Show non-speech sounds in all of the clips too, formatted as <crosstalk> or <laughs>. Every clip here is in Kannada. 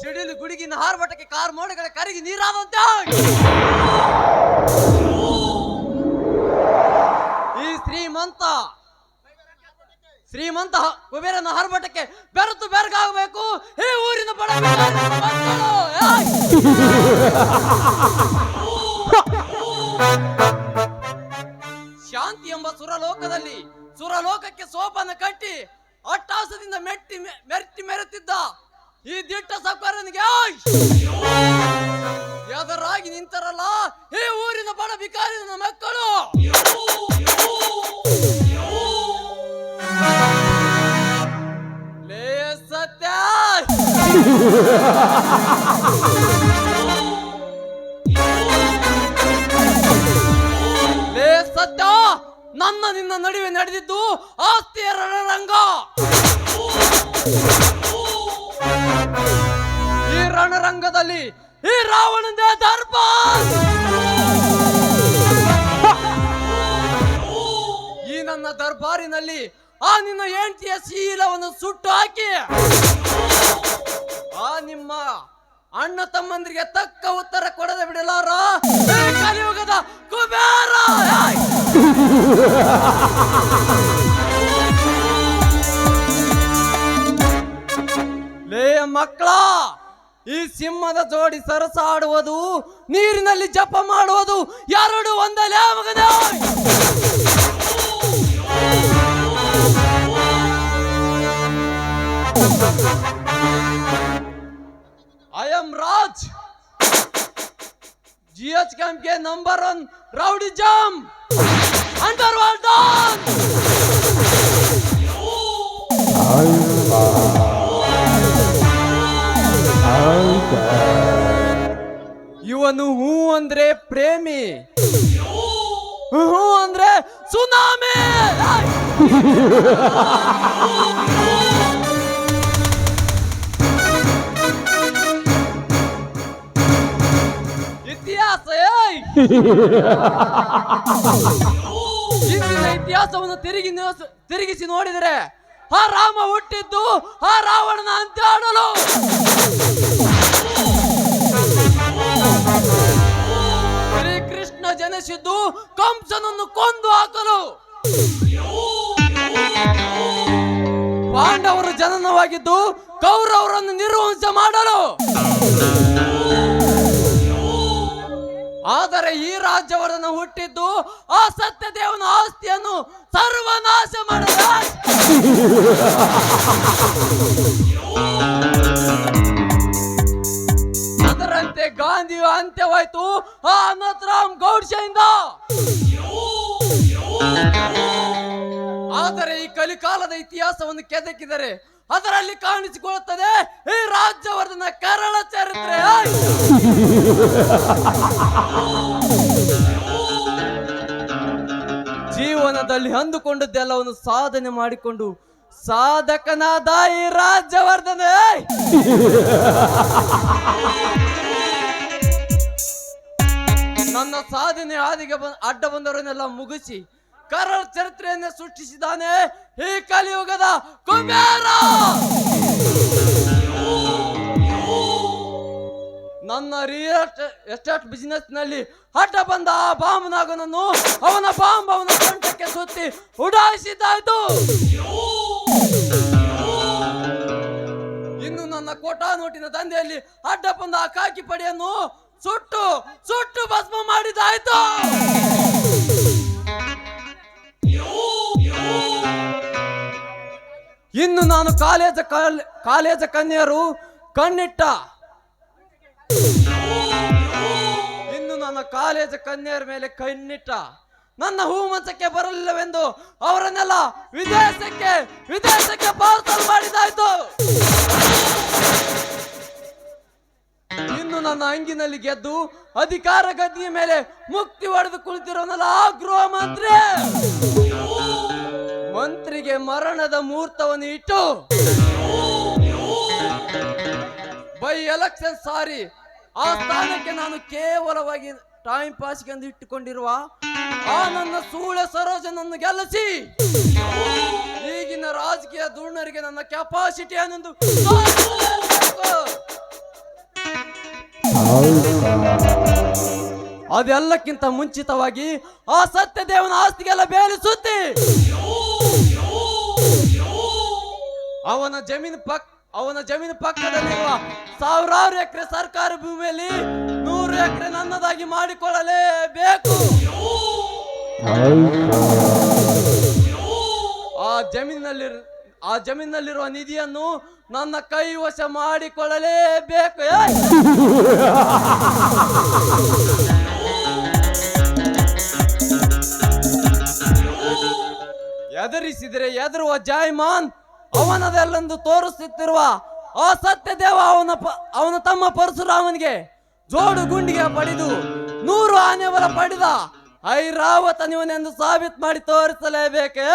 ಸಿಡಿಲು ಗುಡುಗಿನ ಹಾರ್ಬಟಕ್ಕೆ ಕಾರ್ ಮೋಡಗಳ ಕರಿಗೆ ನೀರಾದಂತೆ ಈ ಶ್ರೀಮಂತ ಶ್ರೀಮಂತ ಕುಬೇರನ ಹಾರ್ಬಟಕ್ಕೆ ಬೆರೆತು ಬೆರಗಾಗಬೇಕು ಈ ಊರಿನ ಬಡ. ಶಾಂತಿ ಎಂಬ ಸುರಲೋಕದಲ್ಲಿ ಸುರಲೋಕಕ್ಕೆ ಸೋಪನ ಕಟ್ಟಿ ಅಟ್ಟಾಸದಿಂದ ಮೆಟ್ಟಿ ಮೆಟ್ಟಿ ಮೆರೆತಿದ್ದ ಈ ದಿಟ್ಟ ಸೌಕರ್ಯನಿಗೆ ಎದರಾಗಿ ನಿಂತರಲ್ಲ ಈ ಊರಿನ ಬಡ ಬಿಕಾರಿನ ಮಕ್ಕಳು! ಲೇ ಸತ್ಯ! ನನ್ನ ನಡುವೆ ನಡೆದಿದ್ದು ಆಸ್ತಿಯ ರಣರಂಗ ಈ ರಣರಂಗದಲ್ಲಿ ಈ ರಾವಣನ ದರ್ಪ. ಈ ನನ್ನ ದರ್ಬಾರಿನಲ್ಲಿ ಆ ನಿನ್ನ ಹೆಂಡತಿಯ ಶೀಲವನ್ನು ಸುಟ್ಟು ಹಾಕಿ. ಆ ನಿಮ್ಮ ಅಣ್ಣ ತಮ್ಮಂದ್ರಿಗೆ ತಕ್ಕ ಉತ್ತರ ಕೊಡದೆ ಬಿಡಲಾರ <laughs> ಲೇ ಮಕ್ಕಳ, ಈ ಸಿಂಹದ ಜೋಡಿ ಸರಸ ಆಡುವುದು ನೀರಿನಲ್ಲಿ ಜಪ ಮಾಡುವುದು ಎರಡು ಒಂದಲೇ ಮಗನೇ ಐ ಎಂ ರಾಜ್ ಜಿ ಎಚ್ಗೆ ನಂಬರ್ ಒನ್ ರೌಡಿ ಜಾಮ್ ಅಂಡರ್ ವರ್ಲ್ಡ್ ಇವನು ಹೂ ಅಂದ್ರೆ ಪ್ರೇಮಿ ಹೂ ಅಂದ್ರೆ ಸುನಾಮಿ ಹಿಂದಿನ ಇತಿಹಾಸವನ್ನು ತಿರುಗಿ ತಿರುಗಿಸಿ ನೋಡಿದರೆ, ಆ ರಾಮ ಹುಟ್ಟಿದ್ದು, ಆ ರಾವಣನ ಅಂತ್ಯ ಆಡಲು. ಶ್ರೀಕೃಷ್ಣ ಜನಿಸಿದ್ದು, ಕಂಸನನ್ನು ಕೊಂದು ಹಾಕಲು. ಪಾಂಡವರು ಜನನವಾಗಿದ್ದು, ಕೌರವರನ್ನು ನಿರ್ವಂಶ ಮಾಡಲು. ಆದರೆ ಈ ರಾಜ್ಯವರನ್ನು ಹುಟ್ಟಿದ್ದು ಆ ಸತ್ಯದೇವನ ಆಸ್ತಿಯನ್ನು ಸರ್ವನಾಶ ಮಾಡಲು ಅದರಂತೆ ಗಾಂಧಿಯ ಅಂತ್ಯವಾಯ್ತು ಆ ಅನಂತರಾಮ್ ಗೌಡ್ಸೆಯಿಂದ ಆದರೆ ಈ ಕಲಿಕಾಲದ ಇತಿಹಾಸವನ್ನು ಕೆದಕಿದರೆ ಅದರಲ್ಲಿ ಕಾಣಿಸಿಕೊಳ್ಳುತ್ತದೆ ಈ ರಾಜ್ಯವರ್ಧನ ಕರಳ ಚರಿತ್ರೆ. ಜೀವನದಲ್ಲಿ ಅಂದುಕೊಂಡದ್ದೆಲ್ಲವನ್ನು ಸಾಧನೆ ಮಾಡಿಕೊಂಡು ಸಾಧಕನಾದ ಈ ರಾಜ್ಯವರ್ಧನೆ. ನನ್ನ ಸಾಧನೆ ಆದಿಗೆ ಅಡ್ಡ ಬಂದವರನ್ನೆಲ್ಲ ಮುಗಿಸಿ ಕರಳ ಚರಿತ್ರೆಯನ್ನು ಸೃಷ್ಟಿಸಿದ್ದಾನೆ ಈ ಕಲಿಯುಗದ ಕುಬೇರ! ನನ್ನ ರಿಯಲ್ ಎಸ್ಟೇಟ್ ಬಿಸಿನೆಸ್ನಲ್ಲಿ ಹಠ ಬಂದ ಆ ಬಾಂಬನಾಗನನ್ನು ಅವನ ಬಾಂಬ್ ಅವನ ಸೊಂಟಕ್ಕೆ ಸುತ್ತಿ ಉಡಾಯಿಸಿದ್ದಾಯ್ತು. ಇನ್ನು ನನ್ನ ಕೋಟಾ ನೋಟಿನ ದಂಧೆಯಲ್ಲಿ ಅಡ್ಡ ಬಂದ ಆ ಕಾಕಿ ಪಡೆಯನ್ನು ಸುಟ್ಟು ಸುಟ್ಟು ಭಸ್ಮ ಮಾಡಿದಾಯ್ತು ಇನ್ನು ನಾನು ಕಾಲೇಜ ಕಾಲ್- ಕಾಲೇಜ ಕನ್ಯರು ಕಣ್ಣಿಟ್ಟ. ಇನ್ನು ನನ್ನ ಕಾಲೇಜ ಕನ್ಯರ ಮೇಲೆ ಕಣ್ಣಿಟ್ಟ. ನನ್ನ ಹೂಮಂಚಕ್ಕೆ ಬರಲಿಲ್ಲವೆಂದು ಅವರನ್ನೆಲ್ಲ ವಿದೇಶಕ್ಕೆ ವಿದೇಶಕ್ಕೆ ಪಾರ್ಸಲ್ ಮಾಡಿದಾಯ್ತು ಇನ್ನು ನನ್ನ ಅಂಗಿನಲ್ಲಿ ಗೆದ್ದು ಅಧಿಕಾರ ಗದ್ದಿಯ ಮೇಲೆ ಮುಕ್ತಿ ಹೊಡೆದು ಕುಳಿತಿರೋನಲ್ಲ ಆ ಗೃಹ ಮಂತ್ರಿ ಮಂತ್ರಿಗೆ ಮರಣದ ಮುಹೂರ್ತವನ್ನು ಇಟ್ಟು ಬೈ ಎಲೆಕ್ಷನ್ ಸಾರಿ ಆ ಸ್ಥಾನಕ್ಕೆ ನಾನು ಕೇವಲವಾಗಿ ಟೈಮ್ ಪಾಸ್ಗೆ ಎಂದು ಇಟ್ಟುಕೊಂಡಿರುವ ಆ ನನ್ನ ಸೂಳೆ ಸರೋಜನನ್ನು ಗೆಲ್ಲಿಸಿ ಈಗಿನ ರಾಜಕೀಯ ದೂರ್ಣರಿಗೆ ನನ್ನ ಕೆಪಾಸಿಟಿ ತೋರಿಸಲೇಬೇಕು. ಅದೆಲ್ಲಕ್ಕಿಂತ ಮುಂಚಿತವಾಗಿ ಆ ಸತ್ಯದೇವನ ಆಸ್ತಿಗೆಲ್ಲ ಬೇರೆ ಸುತ್ತಿ ಅವನ ಜಮೀನು ಪಕ್, ಅವನ ಜಮೀನು ಪಕ್ಕದಲ್ಲಿರುವ ಸಾವಿರಾರು ಎಕರೆ ಸರ್ಕಾರಿ ಭೂಮಿಯಲ್ಲಿ ನೂರು ಎಕರೆ ನನ್ನದಾಗಿ ಮಾಡಿಕೊಳ್ಳಲೇಬೇಕು. ಆ ಜಮೀನಿನಲ್ಲಿ ಆ ಜಮೀನಿನಲ್ಲಿರುವ ನಿಧಿಯನ್ನು ನನ್ನ ಕೈ ವಶ ಮಾಡಿಕೊಳ್ಳಲೇಬೇಕು. ಎದುರಿಸಿದರೆ ಎದುರುವ ಜಾಯ್ಮಾನ್ ಅವನದೆಲ್ಲೆಂದು ತೋರಿಸುತ್ತಿರುವ ಅಸತ್ಯ ದೇವ ಅವನ ಅವನ ತಮ್ಮ ಪರಶುರಾಮನಿಗೆ ಜೋಡು ಗುಂಡಿಗೆ ಪಡೆದು ನೂರು ಆನೆ ಬಲ ಪಡೆದ ಐರಾವತನಿವನೆಂದು ಸಾಬೀತು ಮಾಡಿ ತೋರಿಸಲೇಬೇಕೆ?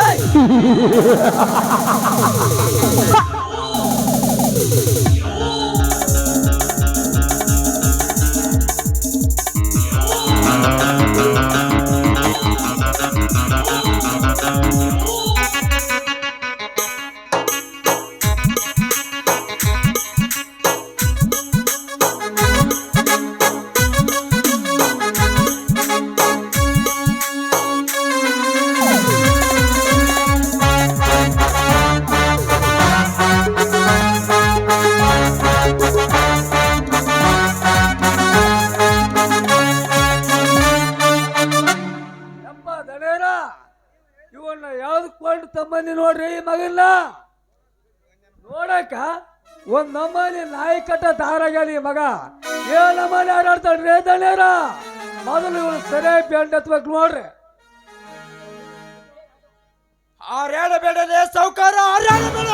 ಕಟ್ಟ ದಾರಾಗ್ಯಾನ ಈ ಮಗ. ಏ ನಮ್ಮನೆ ಆಡಾಡ್ತಾಳ್ರಿ ದಣೇರ ಮೊದಲು ಇವನು ಸರಿಯಾಗಿ ಬೆಂಡ್ ನೋಡ್ರಿ. ಸೌಕಾರ ಸೌಕಾರ ಬೇಡ.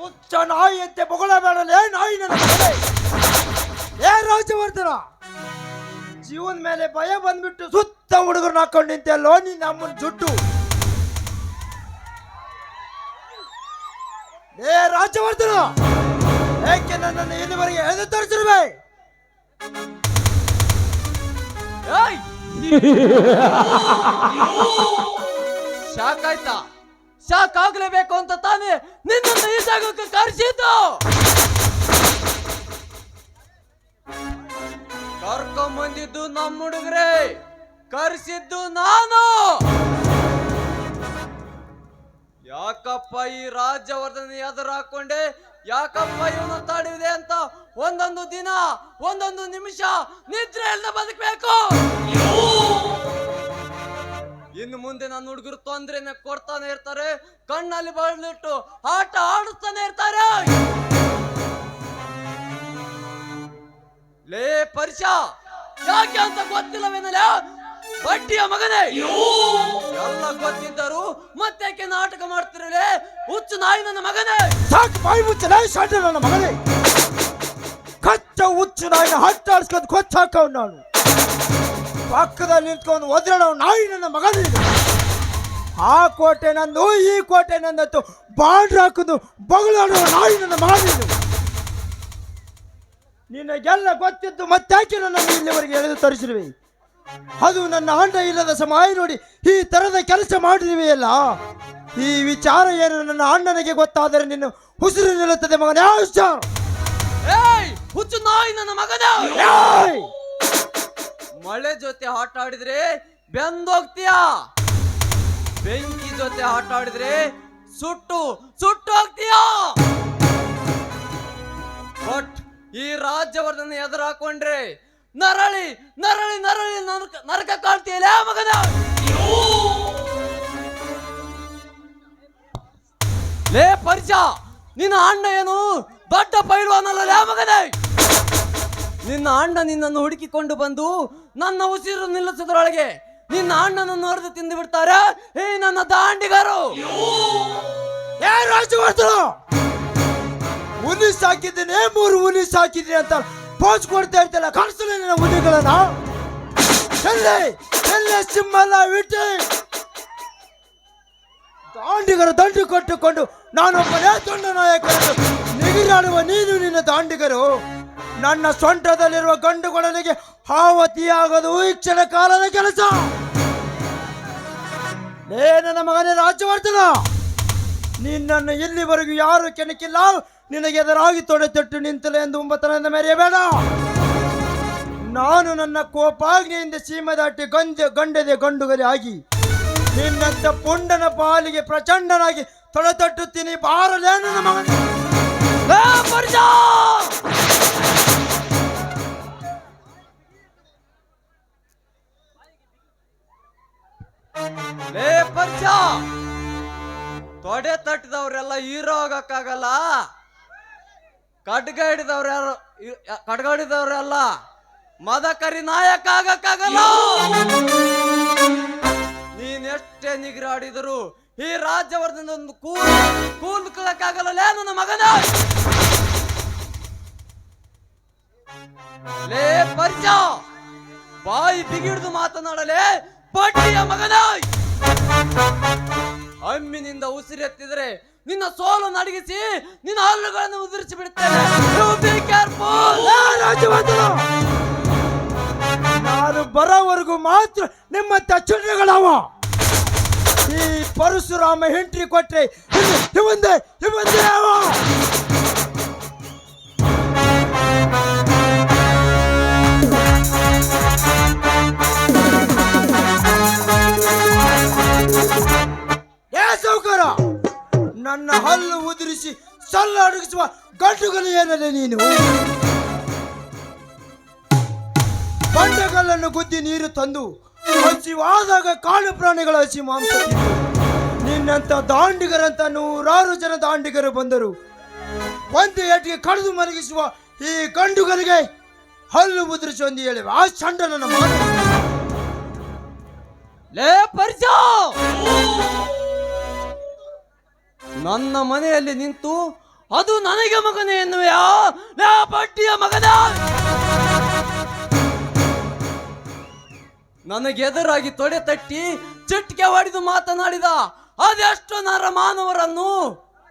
ಹುಚ್ಚ ನಾಯಿ ಅಂತೆ ಬೊಗಳಬೇಡಲೇ ನಾಯಿ ನನ್ನ ಮಗನೇ. ಏ ರಾಜವರ್ಧನ ಜೀವನ ಮೇಲೆ ಭಯ ಬಂದ್ಬಿಟ್ಟು ಸುತ್ತ ಹುಡುಗರನ್ನ ಹಾಕೊಂಡು ನಿಂತೆ ಲೋನಿ ನಮ್ಮನ್ ಜುಟ್ಟು. ಏ ರಾಜವರ್ಧನ ಏಕೆ ನನ್ನನ್ನು ಇಲ್ಲಿವರೆಗೆ ಎದು ತೋರಿಸಿರುವೆ? ಏಯ್! ಶಾಕ್ ಆಯ್ತಾ ಶಾಕ್ ಆಗ್ಲೇಬೇಕು ಅಂತ ತಾನೇ ನಿನ್ನನ್ನು ಈ ಜಾಗಕ್ಕೆ ಕರೆಸಿದ್ದು! ಕರ್ಕೊಂಬಂದಿದ್ದು ನಮ್ಮ ಹುಡುಗರೇ, ಕರೆಸಿದ್ದು ನಾನು! ಯಾಕಪ್ಪ ಈ ರಾಜ್ಯವರ್ಧನ ಎದುರು ಹಾಕೊಂಡೆ ಯಾಕಪ್ಪ ಇವನು ತಾಡಿದೆ ಅಂತ ಒಂದೊಂದು ದಿನ, ಒಂದೊಂದು ನಿಮಿಷ ನಿದ್ರೆ ಎಲ್ಲ ಬದುಕಬೇಕು? ಇನ್ನು ಮುಂದೆ ನನ್ನ ಹುಡುಗರು ತೊಂದ್ರೆನೆ ಕೊಡ್ತಾನೆ ಇರ್ತಾರೆ, ಕಣ್ಣಲ್ಲಿ ಬಳ್ಳಿಟ್ಟು ಆಟ ಆಡಿಸ್ತಾನೆ ಇರ್ತಾರೆ. ಲೇ ಪರಿಷಾ ಯಾಕೆ ಅಂತ ಗೊತ್ತಿಲ್ಲವೇನಲ್ಲ ಬಡ್ಡಿಯ ಮಗನೇ! ಎಲ್ಲ ಗೊತ್ತಿದ್ದರು ಮತ್ತೆ ನಾಟಕ ಮಾಡ್ತಿರಲೇ ಹುಚ್ಚು ನಾಯಿ ನನ್ನ ಮಗನೇ! ಸಾಕು ಬಾಯಿ ಹುಚ್ಚು ನಾಯಿ ಸಾಟ ನನ್ನ ಮಗನೇ. ಕಚ್ಚ ಹುಚ್ಚು ನಾಯಿನ ಹಟ್ಟಾಡ್ಸ್ಕೊಂಡು ಕೊಚ್ಚ ಹಾಕವ್ ನಾನು. ಪಕ್ಕದಲ್ಲಿ ನಿಂತ್ಕೊಂಡು ಒದ್ರಣ ನಾಯಿ ನನ್ನ ಮಗನೇ. ಆ ಕೋಟೆ ನಂದು ಈ ಕೋಟೆ ನಂದತ್ತು. ಬಾಂಡ್ರ್ ಹಾಕುದು ಬಗಳಾಡೋ ನಾಯಿ ನನ್ನ ಮಗನೇ. ನಿನಗೆಲ್ಲ ಗೊತ್ತಿದ್ದು ಮತ್ತಾಕೆ ನನ್ನ ಇಲ್ಲಿವರೆಗೆ ಎಳೆದು ತರಿಸಿರುವೆ? ಅದು ನನ್ನ ಅಂಡ ಇಲ್ಲದ ಸಮಯ ನೋಡಿ ಈ ತರದ ಕೆಲಸ ಮಾಡಿರುವೆಯಲ್ಲ ಈ ವಿಚಾರ ಏನು ನನ್ನ ಅಣ್ಣನಿಗೆ ಗೊತ್ತಾದರೆ ನಿನ್ನ ಉಸಿರು ನಿಲ್ಲುತ್ತದೆ ಮಗನೇ? ಹುಷಾರ್. ಏಯ್ ಹುಚ್ಚು ನಾಯಿ ನನ್ನ ಮಗನೇ! ಏಯ್! ಮಳೆ ಜೊತೆ ಆಟ ಆಡಿದ್ರೆ ಬೆಂದೋಗ್ತೀಯ ಬೆಂಕಿ ಜೊತೆ ಆಟ ಆಡಿದ್ರೆ ಸುಟ್ಟು ಸುಟ್ಟು ಹೋಗ್ತೀಯ? ಬಟ್ ಈ ರಾಜ್ಯವರ್ಧನ ಎದುರು ಹಾಕೊಂಡ್ರೆ ನರಳಿ ನರಳಿ ನರಳಿ ನರಕ ನರಕ ಕಾಣ್ತೀಯಲ್ಲ ಮಗನ? ಲೇ ಪರಿಚ ನಿನ್ನ ಅಣ್ಣ ಏನು ದೊಡ್ಡ ಪೈಲ್ವಾನಲ್ಲ ಮಗನೇ? ನಿನ್ನ ಅಣ್ಣ ನಿನ್ನನ್ನು ಹುಡುಕಿಕೊಂಡು ಬಂದು ನನ್ನ ಉಸಿರು ನಿಲ್ಲಿಸೋದ್ರೊಳಗೆ ನಿನ್ನ ಅಣ್ಣನನ್ನು ಹೊಡೆದು ತಿಂದು ಬಿಡ್ತಾರೆ? ಹೇ ನನ್ನ ದಾಂಡಿಗರು! ಏ ರಾಜವರ್ಧನ ಹುಲಿ ಸಾಕಿದ್ದೀನಿ ಮೂರು ಹುಲಿ ಸಾಕಿದ್ದೀನಿ ಅಂತ ಪೋಸ್ ಕೊಡ್ತಾ ಇರ್ತಲ್ಲ ಕಾಣಿಸಲ್ಲ ನಿನ್ನ ಮುದ್ರೆಗಳನ್ನ ಎಲ್ಲಿ? ಎಲ್ಲಿ ಸಿಂಹಲ್ಲ ವಿಟ್ಟಿ ದಾಂಡಿಗರ ದಂಡು ಕೊಟ್ಟುಕೊಂಡು ನಾನೊಬ್ಬನೇ ದೊಡ್ಡ ನಾಯಕರನ್ನು ನಿಗಿರಾಡುವ ನೀನು ನಿನ್ನ ದಾಂಡಿಗರು. ನನ್ನ ಸೊಂಟದಲ್ಲಿರುವ ಗಂಡುಗಳನಿಗೆ ಹಾವತಿಯಾಗದು ಈ ಕಾಲದ ಕೆಲಸ. ಏ ನನ್ನ ಮಗನೇ ರಾಜ್ಯವರ್ಧನ. ನಿನ್ನನ್ನು ಇಲ್ಲಿವರೆಗೂ ಯಾರು ಕೆಣಕಿಲ್ಲ? ನಿನಗೆ ಎದುರಾಗಿ ತೊಡೆ ತೊಟ್ಟು ನಿಂತಲೆ ಎಂದು ಒಂಬತ್ತನೆಯಿಂದ ಮೆರೆಯಬೇಡ ನಾನು ನನ್ನ ಕೋಪಾಗ್ನಿಯಿಂದ ಸೀಮೆ ದಾಟಿ ಗಂಜ ಗಂಡದೆ ಗಂಡುಗರಿ ಆಗಿ ನಿನ್ನಂತ ಪುಂಡನ ಪಾಲಿಗೆ ಪ್ರಚಂಡನಾಗಿ ತೊಡೆ ತಟ್ಟುತ್ತೀನಿ, ಬಾರಲೇ ನನ್ನ ಮಗನ ಲೇ ಪರ್ಜ! ಲೇ ಪರ್ಜ! ತೊಡೆ ತಟ್ಟಿದವ್ರೆಲ್ಲ ಹೀರೋ ಆಗಕ್ಕಾಗಲ್ಲ? ಖಡ್ಗ ಹಿಡಿದವ್ರು ಯಾರು ಖಡ್ಗ ಹಿಡಿದವ್ರು ಅಲ್ಲ. ಮದಕರಿ ನಾಯಕ ಆಗಕ್ಕಾಗಲ್ಲ. ನೀನೆಷ್ಟೇ ನಿಗ್ರಾಡಿದ್ರು ಈ ರಾಜ್ಯವರ್ಧನ ಒಂದು ಕೂಲ್ ಕೂಲ್ ಕಳಕ್ಕಾಗಲ್ಲ ನನ್ನ ಮಗನ! ಲೇ ಪರ್ಜ ಬಾಯಿ ಬಿಗಿಡಿದು ಮಾತನಾಡಲೇ ಪಟ್ಟಿಯ ಮಗನ! ಅಮ್ಮಿನಿಂದ ಉಸಿರೆತ್ತಿದರೆ ನಿನ್ನ ಸೋಲು ನಡಗಿಸಿ ನಿನ್ನ ಹಲ್ಲುಗಳನ್ನು ಉದುರಿಸಿ ಬಿಡುತ್ತೇನೆ ನಾನು ಬರೋವರೆಗೂ ಮಾತ್ರ ನಿಮ್ಮ ತಚ್ಚುಂಡಿಗಳವ ಈ ಪರಶುರಾಮ ಹೆಂಟ್ರಿ ಕೊಟ್ರೆ ಇವಂದೆ ಇವಂದೆ ಅವ. ನನ್ನ ಹಲ್ಲು ಉದುರಿಸಿ ಸಲ್ಲ ಅಡಗಿಸುವ ಗಂಟುಗಳು ಏನಲ್ಲ ನೀನು? ಬಂಡೆಗಲ್ಲನ್ನು ಗುದ್ದಿ ನೀರು ತಂದು ಹಸಿವಾದಾಗ ಕಾಡು ಪ್ರಾಣಿಗಳ ಹಸಿ ಮಾಂಸ ನಿನ್ನಂತ ದಾಂಡಿಗರಂತ ನೂರಾರು ಜನ ದಾಂಡಿಗರು ಬಂದರು. ಒಂದು ಏಟಿಗೆ ಕಡಿದು ಮಲಗಿಸುವ ಈ ಗಂಡುಗಳಿಗೆ ಹಲ್ಲು ಮುದ್ರಿಸು ಒಂದು ಹೇಳಿ ಆ ಚಂಡನ ಮಾಡ ಲೇ ಪರ್ಜ! ನನ್ನ ಮನೆಯಲ್ಲಿ ನಿಂತು, ಅದು ನನಗೆ ಮಗನೇ ಎನ್ನುವೆಯಾ? ಲೇ ಪಟ್ಟಿಯ ಮಗನ! ನನಗೆ ಎದುರಾಗಿ ತೊಡೆ ತಟ್ಟಿ ಚಿಟ್ಕೆ ಹೊಡೆದು ಮಾತನಾಡಿದ, ಅದೆಷ್ಟು ನರ ಮಾನವರನ್ನು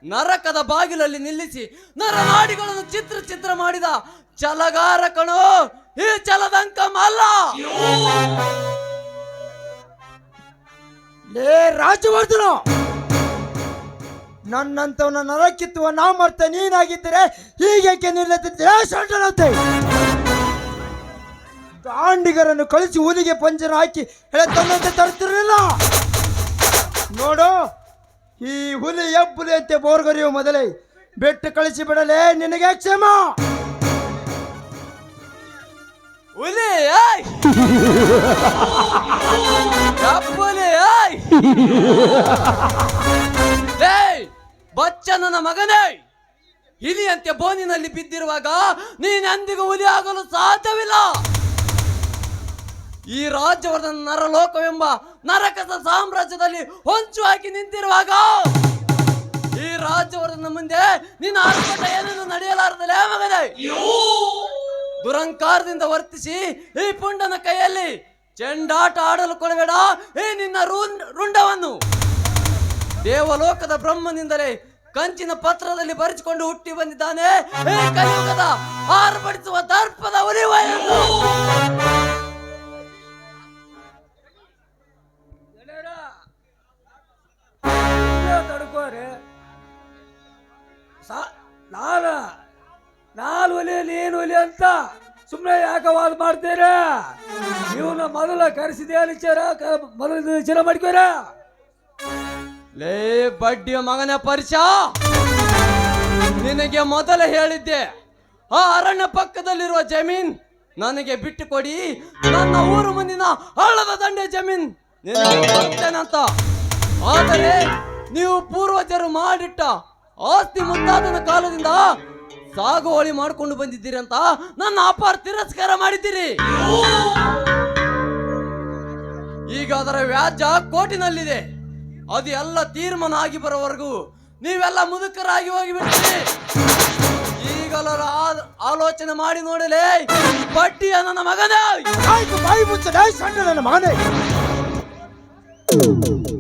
ನರಕದ ಬಾಗಿಲಲ್ಲಿ ನಿಲ್ಲಿಸಿ ನರನಾಡಿಗಳನ್ನು ಚಿತ್ರ ಚಿತ್ರ ಮಾಡಿದ ಚಲಗಾರ ಈ ಚಲದಂಕ ಅಲ್ಲ! ಲೇ ರಾಜವರ್ಧನ ನನ್ನಂತವನ ನಾ ನಾಮರ್ಥ ನೀನಾಗಿದ್ದರೆ ಹೀಗೇಕೆ ಗಾಂಡಿಗರನ್ನು ದಾಂಡಿಗರನ್ನು ಕಳಿಸಿ ಹುಲಿಗೆ ಪಂಜರ ಹಾಕಿ ಎಳೆತನ್ನಂತೆ ತರುತ್ತಿರಲಿಲ್ಲ. ನೋಡು, ಈ ಹುಲಿ ಎಬ್ಬುಲಿ ಅಂತೆ ಬೋರ್ಗರಿಯು ಮೊದಲೇ. ಬೆಟ್ಟು ಕಳಿಸಿ ಬಿಡಲೇ ನಿನಗೆ ಕ್ಷಮ. ಹುಲಿ ಏಯ್! ಏಯ್! ಬಚ್ಚನನ ಮಗನೇ ಇಲಿಯಂತೆ ಬೋನಿನಲ್ಲಿ ಬಿದ್ದಿರುವಾಗ ನೀನೆಂದಿಗೂ ಹುಲಿಯಾಗಲು ಆಗಲು ಸಾಧ್ಯವಿಲ್ಲ. ಈ ರಾಜ್ಯವರ್ಧನ ನರಲೋಕವೆಂಬ ನರಕದ ಸಾಮ್ರಾಜ್ಯದಲ್ಲಿ ಹೊಂಚು ಹಾಕಿ ನಿಂತಿರುವಾಗ ಈ ರಾಜ್ಯವರ್ಧನ ಮುಂದೆ ನಿನ್ನ ಆರ್ಭಟ ಏನೇನು ನಡೆಯಲಾರದಲೇ ಮಗನೇ. ದುರಂಕಾರದಿಂದ ವರ್ತಿಸಿ ಈ ಪುಂಡನ ಕೈಯಲ್ಲಿ ಚೆಂಡಾಟ ಆಡಲು ಕೊಡಬೇಡ ಈ ನಿನ್ನ ರುಂಡ್- ರುಂಡವನ್ನು. ದೇವಲೋಕದ ಬ್ರಹ್ಮನಿಂದಲೇ ಕಂಚಿನ ಪತ್ರದಲ್ಲಿ ಬರೆಸಿಕೊಂಡು ಹುಟ್ಟಿ ಬಂದಿದ್ದಾನೆ. ಈ ಕಲಿಯುಗದ ದರ್ಪದ ಉರಿವ ಎಂದು. ಸಾ, ನಾನ, ನಾನು ಒಲಿ ನೀನು ಒಲಿ ಅಂತ ಸುಮ್ಮನೆ ಯಾಕೆ ವಾದ ಮಾಡ್ತೀರ? ಇವನ ಮೊದಲ ಕರೆಸಿದೆ ವಿಚಾರ ಕ- ಮೊದಲ ವಿಚಾರ ಮಾಡ್ಕೋರ? ಲೇ ಬಡ್ಡಿಯ ಮಗನ ಪರಿಚ ನಿನಗೆ ಮೊದಲೇ ಹೇಳಿದ್ದೆ, ಆ ಅರಣ್ಯ ಪಕ್ಕದಲ್ಲಿರುವ ಜಮೀನ್ ನನಗೆ ಬಿಟ್ಟು ಕೊಡಿ ನನ್ನ ಊರು ಮುಂದಿನ ಹಳ್ಳದ ದಂಡೆ ಜಮೀನ್ ಕೊಡ್ತೇನಂತ. ಆದರೆ ನೀವು ಪೂರ್ವಜರು ಮಾಡಿಟ್ಟ ಆಸ್ತಿ ಮುಂತಾದನ ಕಾಲದಿಂದ ಸಾಗುವಳಿ ಮಾಡ್ಕೊಂಡು ಬಂದಿದ್ದೀರಿ ಅಂತ ನನ್ನ ಅಪಾರ ತಿರಸ್ಕಾರ ಮಾಡಿದ್ದೀರಿ. ಈಗ ಅದರ ವ್ಯಾಜ್ಯ ಕೋರ್ಟಿನಲ್ಲಿದೆ ಅದು ಎಲ್ಲ ತೀರ್ಮಾನ ಆಗಿ ಬರೋವರೆಗೂ ನೀವೆಲ್ಲ ಮುದುಕರಾಗಿ ಹೋಗಿಬಿಡ್ತೀರಿ. ಈಗಲರ ಆ- ಆಲೋಚನೆ ಮಾಡಿ ನೋಡಲೇ ಬಡ್ಡಿಯ ನನ್ನ ಮಗನೇ. ನನ್ನ ಮಗನೇ.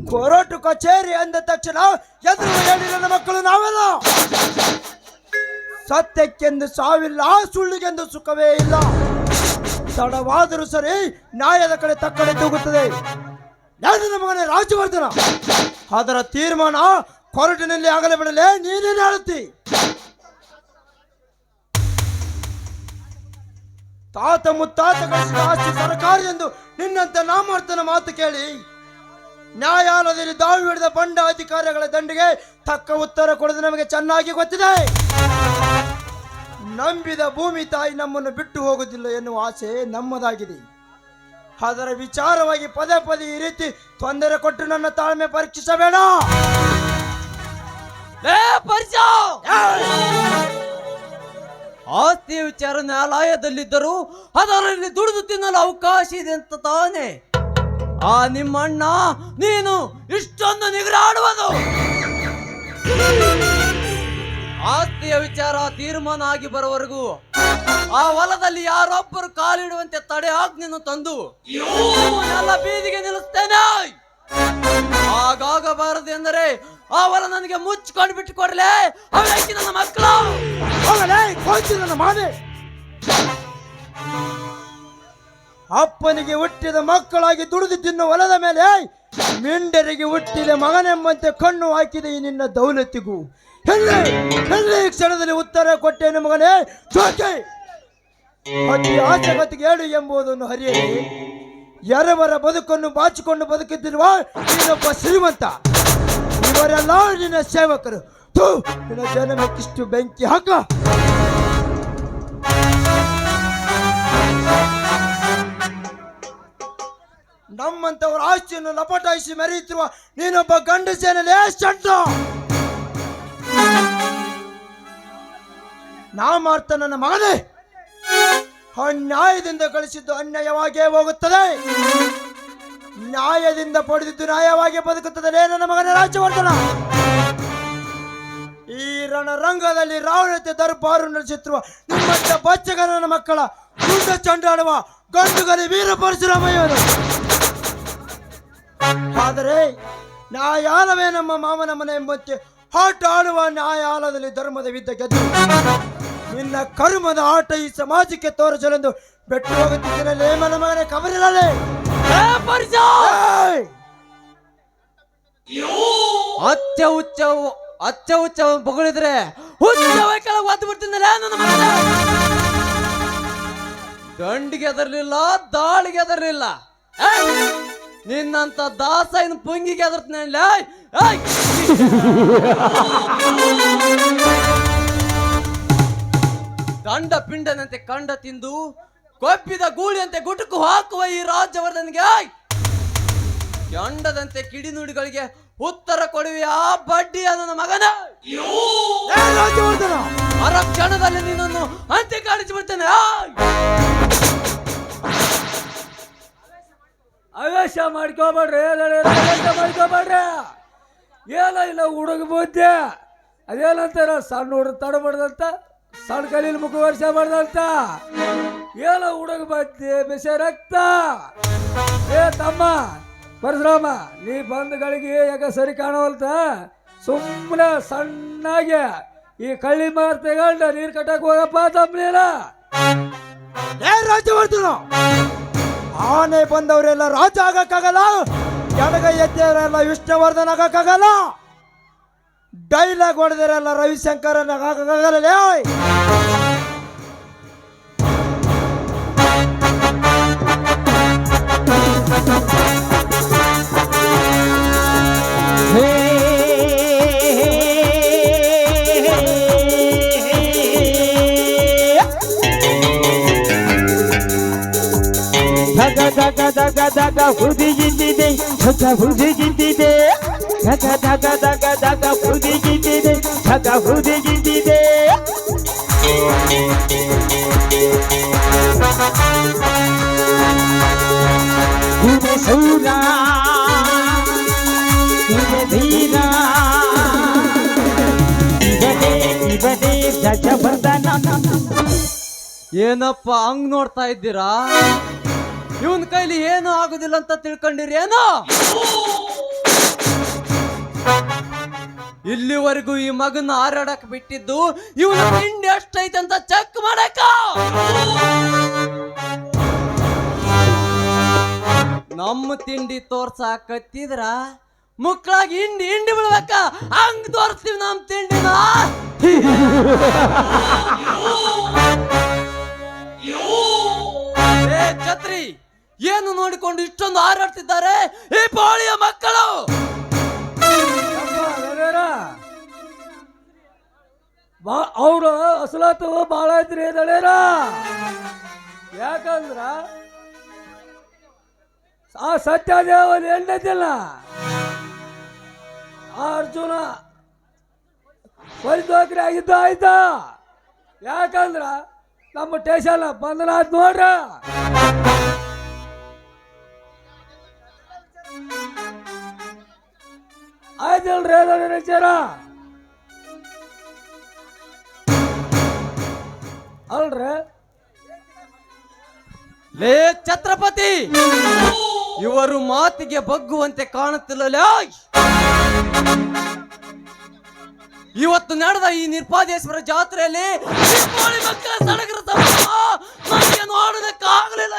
ಕೋರ್ಟ್ ಕಚೇರಿ ಅಂದ ತಕ್ಷಣ ಎದುರು ಹೇಳಿ ನನ್ನ ಮಕ್ಕಳು ನಾವೆಲ್ಲ. ಸತ್ಯಕ್ಕೆಂದು ಸಾವಿಲ್ಲ, ಸುಳ್ಳಿಗೆಂದು ಸುಖವೇ ಇಲ್ಲ. ತಡವಾದರೂ ಸರಿ ನ್ಯಾಯದ ಕಡೆ ತಕ್ಕಡೆ ತೂಗುತ್ತದೆ. ನನ್ನ ಮಗನೇ? ರಾಜವರ್ಧನ ಅದರ ತೀರ್ಮಾನ ಕೊರಟಿನಲ್ಲಿ ಆಗಲೇ ಬಿಡಲೇ ನೀನೇನು ಹೇಳುತ್ತಿ ತಾತ ಮುತ್ತಾತ ಆಸ್ತಿ ಸರ್ಕಾರಿ ಎಂದು ನಿನ್ನಂತ ನಾಮಾರ್ಥನ ಮಾತು ಕೇಳಿ, ನ್ಯಾಯಾಲಯದಲ್ಲಿ ದಾಳಿ ಹಿಡಿದ ಬಂಡ ಅಧಿಕಾರಿಗಳ ದಂಡಿಗೆ ತಕ್ಕ ಉತ್ತರ ಕೊಡದು ನಮಗೆ ಚೆನ್ನಾಗಿ ಗೊತ್ತಿದೆ. ನಂಬಿದ ಭೂಮಿ ತಾಯಿ ನಮ್ಮನ್ನು ಬಿಟ್ಟು ಹೋಗುವುದಿಲ್ಲ ಎನ್ನುವ ಆಸೆ ನಮ್ಮದಾಗಿದೆ. ಅದರ ವಿಚಾರವಾಗಿ ಪದೇ ಪದೇ ಈ ರೀತಿ ತೊಂದರೆ ಕೊಟ್ಟು ನನ್ನ ತಾಳ್ಮೆ ಪರೀಕ್ಷಿಸಬೇಡ. ಆಸ್ತಿ ವಿಚಾರ ನ್ಯಾಯಾಲಯದಲ್ಲಿದ್ದರೂ ಅದರಲ್ಲಿ ದುಡಿದು ತಿನ್ನಲು ಅವಕಾಶ ಇದೆ ಅಂತ ತಾನೆ. ಆ ನಿಮ್ಮಣ್ಣ, ನೀನು ಇಷ್ಟೊಂದು ನಿಗ್ರಾಡುವುದು. ಆಸ್ತಿಯ ವಿಚಾರ ತೀರ್ಮಾನ ಆಗಿ ಬರುವವರೆಗೂ ಆ ಹೊಲದಲ್ಲಿ ಯಾರೊಬ್ಬರು ಕಾಲಿಡುವಂತೆ ತಡೆ ಆಜ್ಞೆಯನ್ನು ತಂದು ಎಲ್ಲ ಬೀದಿಗೆ ನಿಲ್ಲಿಸ್ತೇನೆ. ಹಾಗಾಗಬಾರದು ಎಂದರೆ ಆ ಹೊಲ ನನಗೆ ಮುಚ್ಚಿಕೊಂಡು ಬಿಟ್ಟು ಕೊಡ್ಲೆ ಅವಳಕ್ಕೆ ನನ್ನ ಮಕ್ಕಳು. ನನ್ನ ಅಪ್ಪನಿಗೆ ಹುಟ್ಟಿದ ಮಕ್ಕಳಾಗಿ ದುಡಿದು ತಿನ್ನು ಹೊಲದ ಮೇಲೆ ಮಿಂಡರಿಗೆ ಹುಟ್ಟಿದ ಮಗನೆಂಬಂತೆ ಕಣ್ಣು ಹಾಕಿದೆ ಈ ನಿನ್ನ ದೌಲತ್ತಿಗೂ. ಎಲ್ಲಿ? ಎಲ್ಲಿ ಕ್ಷಣದಲ್ಲಿ ಉತ್ತರ ಕೊಟ್ಟೆ ಮಗನೇ ಸೋಕೆ ಅತಿ ಆಸೆಗತಿಗೆ ಹೇಳು ಎಂಬುದನ್ನು ಹರಿಯಲಿ. ಎರವರ ಬದುಕನ್ನು ಬಾಚಿಕೊಂಡು ಬದುಕಿದ್ದಿರುವ ನೀನೊಬ್ಬ ಶ್ರೀಮಂತ. ಇವರೆಲ್ಲ ನಿನ್ನ ಸೇವಕರು. ಥು, ನಿನ್ನ ಜನಮಕ್ಕಿಷ್ಟು ಬೆಂಕಿ ಹಾಕ. ನಮ್ಮಂತವರ ಆಸ್ತಿಯನ್ನು ಲಪಟಾಯಿಸಿ ಮೆರೆಯುತ್ತಿರುವ ನೀನೊಬ್ಬ ಗಂಡಸೇನಲ್ಲಿ ಚಂಟ ನಾಮಾರ್ಥ ನನ್ನ ಮಗನೇ, ಅನ್ಯಾಯದಿಂದ ಗಳಿಸಿದ್ದು ಅನ್ಯಾಯವಾಗಿಯೇ ಹೋಗುತ್ತದೆ. ನ್ಯಾಯದಿಂದ ಪಡೆದಿದ್ದು ನ್ಯಾಯವಾಗಿ ಬದುಕುತ್ತದೆ ನನ್ನ ಮಗನ ರಾಜ್ಯವರ್ಧನ. ಈ ರಣರಂಗದಲ್ಲಿ ರಾವಣತೆ ದರ್ಬಾರು ನಡೆಸುತ್ತಿರುವ ನಿಮ್ಮಂತ ಬಚ್ಚಗನ ಮಕ್ಕಳ ಗುಂಡ ಚಂಡಾಡುವ ಗಂಡುಗಲಿ ವೀರ ಪರಶುರಾಮಯ್ಯವರು. ಆದರೆ ನ್ಯಾಯಾಲವೇ ನಮ್ಮ ಮಾವನ ಮನೆ ಎಂಬಂತೆ ಆಟ ಆಡುವ ನ್ಯಾಯಾಲಯದಲ್ಲಿ ಧರ್ಮದ ವಿದ್ದ ಗೆದ್ದು ನಿನ್ನ ಕರ್ಮದ ಆಟ ಈ ಸಮಾಜಕ್ಕೆ ತೋರಿಸಲೆಂದು ಬೆಟ್ಟು ಕಬರಿರಲೇ ಏ ಪರಿಚ ಅಚ್ಚ ಉಚ್ಚ ಅತ್ಯ ಉಚ್ಚ ಬಗಳಿದ್ರೆ ಕೆಳಗೆ ಒದ್ದು ನನ್ನ ದಂಡಿಗೆ ಎದರ್ಲಿಲ್ಲ ದಾಳಿಗೆ ಎದರ್ಲಿಲ್ಲ! ನಿನ್ನಂತ ದಾಸ ಇನ್ನು ಪುಂಗಿಗೆ ಎದರ್ತೀನಿ ದಂಡ ಪಿಂಡನಂತೆ ಕಂಡ ತಿಂದು ಕೊಪ್ಪಿದ ಗೂಳಿಯಂತೆ ಗುಟುಕು ಹಾಕುವ ಈ ರಾಜ್ಯವರ್ಧನ್ಗೆ. ಗಂಡದಂತೆ ಕಿಡಿನುಡಿಗಳಿಗೆ ಉತ್ತರ ಕೊಡುವೆ ಆ ಬಡ್ಡಿ ನನ್ನ ಮಗನ. ರಾಜ್ಯವರ್ಧನ! ಅರ ಕ್ಷಣದಲ್ಲಿ ನಿನ್ನನ್ನು ಅಂತ್ಯ ಕಾಣಿಸಿ ಬಿಡ್ತೇನೆ. ಅವೇಶ ಆವೇಶ ಮಾಡ್ಕೋಬೇಡ್ರಿ ಅದರಲ್ಲಿ ಆವೇಶ ಮಾಡ್ಕೋಬೇಡ್ರಿ. ಏನ ಇಲ್ಲ ಹುಡುಗ ಬುದ್ಧಿ. ಅದೇನಂತಾರ ಸಣ್ಣ ಹುಡುಗ ತಡಬಾರ್ದಂತ? ಸಣ್ಣ ಕಲೀಲಿ ಮುಖ ವರ್ಷ ಮಾಡ್ದಂತ ಏನ ಹುಡುಗ ಬದ್ದೆ ಬಿಸ ರಕ್ತ. ಏ ತಮ್ಮ, ಪರಶುರಾಮ, ನೀ ಬಂದಗಳಿಗೆ ಯಾಕೆ ಸರಿ ಕಾಣವಲ್ತ? ಸುಮ್ಮನೆ ಸಣ್ಣಗೆ ಈ ಕಳ್ಳಿ ಮಾರ್ ತಗೊಂಡ ನೀರು ಕಟ್ಟಕ್ ಹೋಗಪ್ಪ ತಮ್ಮನೇನ ಏ ರಾಜ್ಯವರ್ಧನ, ಆನೆ ಬಂದವರೆಲ್ಲ ರಾಜ ಆಗಕ್ಕಾಗಲ್ಲ, ಎಡಗ ಎದ್ದವರೆಲ್ಲ ವಿಷ್ಣುವರ್ಧನ್ ಆಗಕ್ಕಾಗಲ್ಲ. ಡೈಲಾಗ್ ಹೊಡೆದಿರಲ್ಲ ರವಿಶಂಕರನ್ ಆಗಕ್ಕಾಗಲ್ಲ ಲೇ. ಧಗ ಧಗ ಧಗ ಹುದಿ ಹುದಿಗಿದ್ದಿದೆ ಧಗ ಹುದಿಗಿದ್ದಿದೆ ಹುದಿಗಿದ್ದಿದೆ ಧಗ ಸೌರ ಧೀರ ಇವನೇ ಗಜವರ್ಧನ ಏನಪ್ಪ, ಹಂಗ್ ನೋಡ್ತಾ ಇದ್ದೀರಾ? ಇವನ್ ಕೈಲಿ ಏನು ಆಗುದಿಲ್ಲ ಅಂತ ತಿಳ್ಕೊಂಡಿರಿ, ಏನೋ? ಇಲ್ಲಿವರೆಗೂ ಈ ಮಗನ ಹಾರಾಡಕ್ ಬಿಟ್ಟಿದ್ದು ಇವನ ತಿಂಡಿ ಎಷ್ಟೈತೆ ಅಂತ ಚೆಕ್ ಮಾಡಕ ನಮ್ಮ ತಿಂಡಿ ತೋರ್ಸಾಕತ್ತಿದ್ರ ಮುಕ್ಕಳಾಗಿ ಹಿಂಡಿ ಹಿಂಡಿ ಬಿಡ್ಬೇಕ ಹಂಗ್ ತೋರಿಸ್ತೀವಿ ನಮ್ ತಿಂಡಿನ. ಛತ್ರಿ, ಏನು ನೋಡಿಕೊಂಡು ಇಷ್ಟೊಂದು ಹಾರಾಡ್ತಿದ್ದಾರೆ ಈ ಬಾಳಿಯ ಮಕ್ಕಳು. ಅವ್ರ ಅಸಲಾತು ಭಾಳ ಐತ್ರಿ ದಳೇರ. ಯಾಕಂದ್ರ ಆ ಸತ್ಯದೇವನ ಹೆಂಡತಿಲ್ಲ ಆ ಅರ್ಜುನ ಪರಿತೋಕ್ರಿ ಆಗಿದ್ದು ಆಯ್ತಾ. ಯಾಕಂದ್ರ ನಮ್ಮ ಟೇಷನ್ ಬಂಧನ ಆಯ್ತು ನೋಡ್ರ. ಆಯ್ತಲ್ರಿ ದಳೇರ ಅಲ್ರಿ? ಲೇ ಛತ್ರಪತಿ! ಇವರು ಮಾತಿಗೆ ಬಗ್ಗುವಂತೆ ಕಾಣುತ್ತಿಲ್ಲ ಇವತ್ತು ನಡೆದ ಈ ನಿರ್ಪಾದೇಶ್ವರ ಜಾತ್ರೆಯಲ್ಲಿ ನೋಡೋದಕ್ಕಾಗಲಿಲ್ಲ.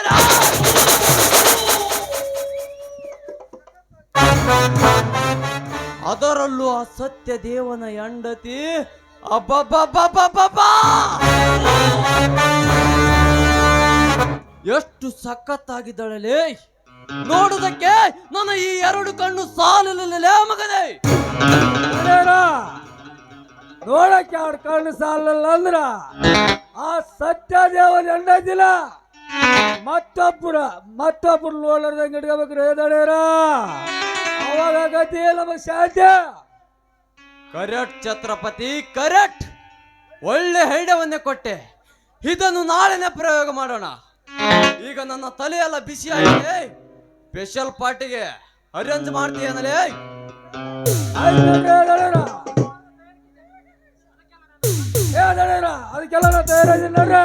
ಅದರಲ್ಲೂ ಆ ಸತ್ಯ ದೇವನ ಹೆಂಡತಿ ಎಷ್ಟು ಸಖತ್ತಾಗಿದ್ದಾಳೆ ನೋಡೋದಕ್ಕೆ ನನ್ನ ಈ ಎರಡು ಕಣ್ಣು ಸಾಲಲಿಲ್ಲ ಮಗನೇ! ಅದೇನ? ನೋಡಕ್ಕೆ ಎರಡು ಕಣ್ಣು ಸಾಲಲ್ಲ ಅಂದ್ರ ಆ ಸತ್ಯದೇವನ ಎಂಡದಿಲ್ಲ ಮತ್ತೊಬ್ಬರ ಮತ್ತೊಬ್ಬರು ನೋಡ್ಲಾರ್ದಂಗೆ ದಳೇರ ಅವಾಗ ಗತಿ ನಮಗೆ ಸಾಧ್ಯ ಕರೆಕ್ಟ್ ಛತ್ರಪತಿ ಕರೆಕ್ಟ್ ಒಳ್ಳೆ ಹೈಡವನ್ನೇ ಕೊಟ್ಟೆ. ಇದನ್ನು ನಾಳೆನೆ ಪ್ರಯೋಗ ಮಾಡೋಣ. ಈಗ ನನ್ನ ತಲೆಯೆಲ್ಲ ಆಗಿದೆ. ಸ್ಪೆಷಲ್ ಪಾರ್ಟಿಗೆ ಅರೇಂಜ್ ಮಾಡ್ತೀಯನಲೇ ಅದಕ್ಕೆಲ್ಲ ತಯಾರಾಗಿ ತಯಾರಾಗಿದ್ದೀನಿ ನೋಡ್ರಿ?